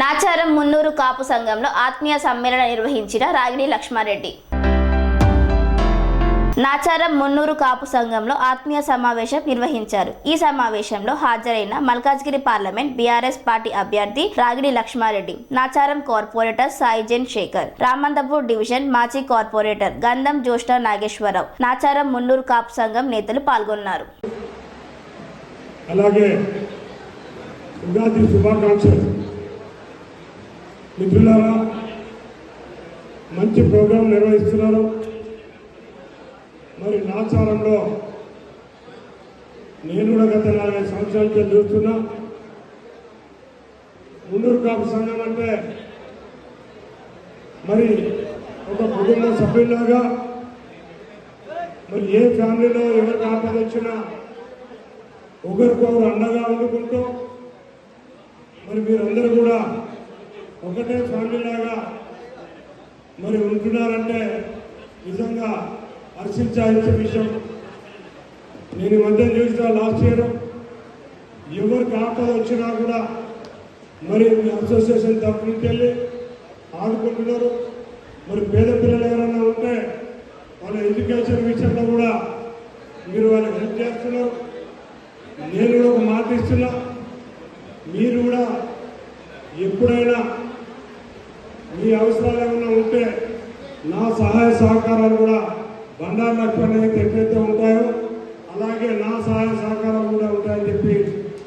నాచారం మున్నూరు కాపు సంఘంలో ఆత్మీయ సమ్మేళన నిర్వహించిన రాగిణి లక్ష్మారెడ్డి. నాచారం మున్నూరు కాపు సంఘంలో ఆత్మీయ సమావేశం నిర్వహించారు. ఈ సమావేశంలో హాజరైన మల్కాజ్గిరి పార్లమెంట్ బీఆర్ఎస్ పార్టీ అభ్యర్థి రాగిడి లక్ష్మారెడ్డి నాచారం కార్పొరేటర్ సాయిజెన్ శేఖర్ రామంతపూర్ డివిజన్ మాజీ కార్పొరేటర్ గంధం జ్యోష్ణ నాగేశ్వరరావు నాచారం మున్నూరు కాపు సంఘం నేతలు పాల్గొన్నారు. అలాగే ఉగాది శుభాకాంక్షలు. మిత్రులారా మంచి ప్రోగ్రాం నిర్వహిస్తున్నారు. మరి నాచారంలో నేను కూడా గత నలభై సంవత్సరాల నుంచి చూస్తున్నా. ముందూరు కాపు సంఘం అంటే మరి ఒక కుటుంబ సభ్యులాగా మరి ఏ ఫ్యామిలీలో ఎవరికి ఆపద వచ్చినా ఒకరికొకరు అండగా వండుకుంటూ మరి మీరందరూ కూడా ఒకటే ఫ్యామిలీలాగా మరి ఉంటున్నారంటే నిజంగా హర్షించాల్సిన విషయం. నేను ఈ మధ్య చూసిన లాస్ట్ ఇయర్ ఎవరికి ఆపద వచ్చినా కూడా మరి అసోసియేషన్ అసోసియేషన్ నుంచి వెళ్ళి ఆడుకుంటున్నారు. మరి పేద పిల్లలు ఎవరైనా ఉంటే వాళ్ళ ఎడ్యుకేషన్ విషయంలో కూడా మీరు వాళ్ళకి హెల్ప్ చేస్తున్నారు. నేను కూడా ఒక మాట ఇస్తున్నా. మీరు కూడా ఎప్పుడైనా మీ అవసరాలు ఏమైనా ఉంటే నా సహాయ సహకారాలు కూడా బండారు లక్ష్మణ్ అయితే ఎట్లయితే ఉంటాయో అలాగే నా సహాయ సహకారాలు కూడా ఉంటాయని చెప్పి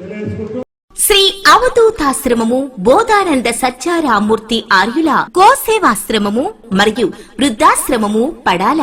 తెలియజేసుకుంటూ శ్రీ అవధూతాశ్రమము బోధానంద సత్యారామూర్తి ఆర్యుల గోసేవాశ్రమము మరియు వృద్ధాశ్రమము పడాల.